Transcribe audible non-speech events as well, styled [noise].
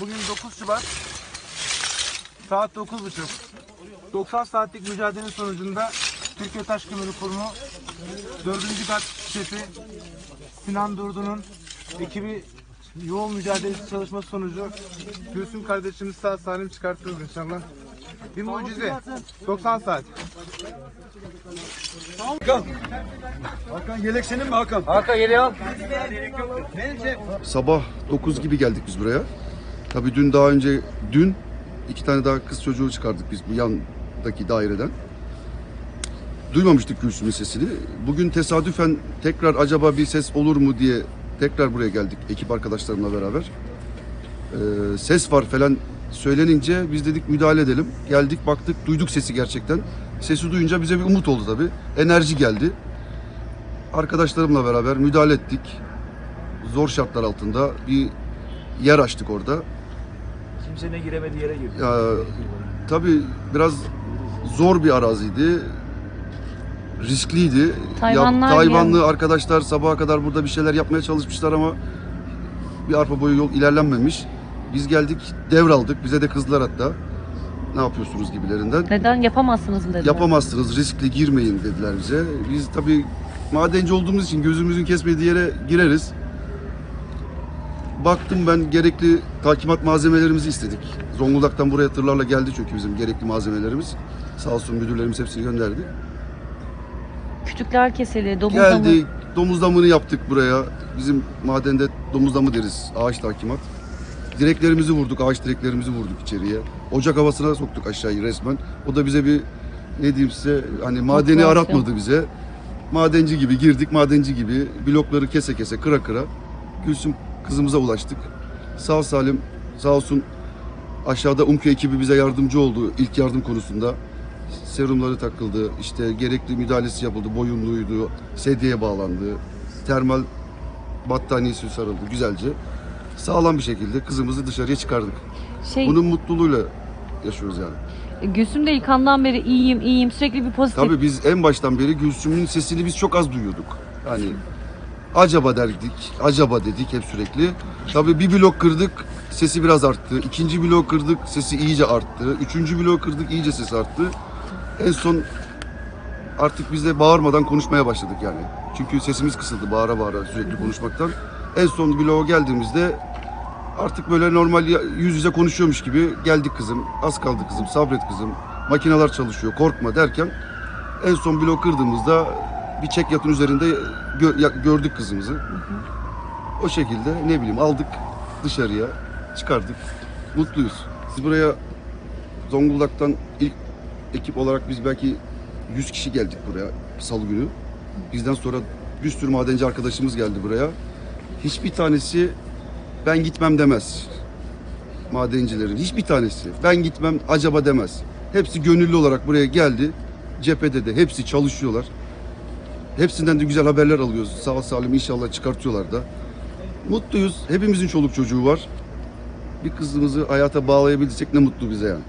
Bugün 9 Şubat. Saat 9.30. 90 saatlik mücadelenin sonucunda Türkiye Taş Kömürü Kurumu 4. kat şefi Sinan Durdu'nun ekibi yoğun mücadelesi çalışması sonucu Gülsüm kardeşimiz sağ salim çıkartıyoruz inşallah. Bir mucize. 90 saat. Hakan yelek senin mi Hakan? Sabah 9 gibi geldik biz buraya. Tabii dün daha önce, dün iki tane daha kız çocuğu çıkardık biz bu yandaki daireden. Duymamıştık Gülsüm'ün sesini. Bugün tesadüfen tekrar acaba bir ses olur mu diye tekrar buraya geldik ekip arkadaşlarımla beraber. Ee, ses var falan söylenince biz dedik müdahale edelim. Geldik baktık duyduk sesi gerçekten. Sesi duyunca bize bir umut oldu tabii. Enerji geldi. Arkadaşlarımla beraber müdahale ettik zor şartlar altında bir yer açtık orada. Kimsenin giremediği yere girdi. Ya, tabii biraz zor bir araziydi. Riskliydi. Hayvanlar Tayvanlı arkadaşlar sabaha kadar burada bir şeyler yapmaya çalışmışlar ama bir arpa boyu yol ilerlenmemiş. Biz geldik devraldık. Bize de kızdılar hatta. Ne yapıyorsunuz gibilerinden. Neden yapamazsınız mı dediler. Yapamazsınız, riskli girmeyin dediler bize. Biz tabii madenci olduğumuz için gözümüzün kesmediği yere gireriz. Baktım ben gerekli takimat malzemelerimizi istedik. Zonguldak'tan buraya tırlarla geldi çünkü bizim gerekli malzemelerimiz. Sağ olsun müdürlerimiz hepsini gönderdi. Kütükler keseli, domuz damı. Geldik, domuz damını yaptık buraya. Bizim madende domuz damı deriz, ağaç takimat. Direklerimizi vurduk, ağaç direklerimizi vurduk içeriye. Ocak havasına soktuk aşağıyı resmen. O da bize bir ne diyeyim size hani madeni Motivasyon. aratmadı bize. Madenci gibi girdik, madenci gibi blokları kese kese, kıra kıra Gülsüm kızımıza ulaştık. Sağ salim, sağ olsun aşağıda UMKE ekibi bize yardımcı oldu ilk yardım konusunda. Serumları takıldı, işte gerekli müdahalesi yapıldı, boyunluydu, sedyeye bağlandı, termal battaniyesi sarıldı güzelce. Sağlam bir şekilde kızımızı dışarıya çıkardık. Şey, Bunun mutluluğuyla yaşıyoruz yani. Gülsüm de ilk andan beri iyiyim, iyiyim. Sürekli bir pozitif. Tabii biz en baştan beri Gülsüm'ün sesini biz çok az duyuyorduk. Yani [laughs] acaba derdik, acaba dedik hep sürekli. Tabii bir blok kırdık, sesi biraz arttı. İkinci blok kırdık, sesi iyice arttı. Üçüncü blok kırdık, iyice sesi arttı. En son artık biz de bağırmadan konuşmaya başladık yani. Çünkü sesimiz kısıldı bağıra bağıra sürekli konuşmaktan. En son bloğa geldiğimizde artık böyle normal yüz yüze konuşuyormuş gibi geldik kızım. Az kaldı kızım, sabret kızım. Makineler çalışıyor, korkma derken en son blok kırdığımızda bir çek yatın üzerinde gö- gördük kızımızı. O şekilde ne bileyim aldık dışarıya çıkardık. Mutluyuz. Biz buraya Zonguldak'tan ilk ekip olarak biz belki 100 kişi geldik buraya salı günü. Bizden sonra bir sürü madenci arkadaşımız geldi buraya. Hiçbir tanesi ben gitmem demez. Madencilerin hiçbir tanesi ben gitmem acaba demez. Hepsi gönüllü olarak buraya geldi. Cephede de hepsi çalışıyorlar. Hepsinden de güzel haberler alıyoruz. Sağ salim inşallah çıkartıyorlar da. Mutluyuz. Hepimizin çoluk çocuğu var. Bir kızımızı hayata bağlayabilsek ne mutlu bize yani.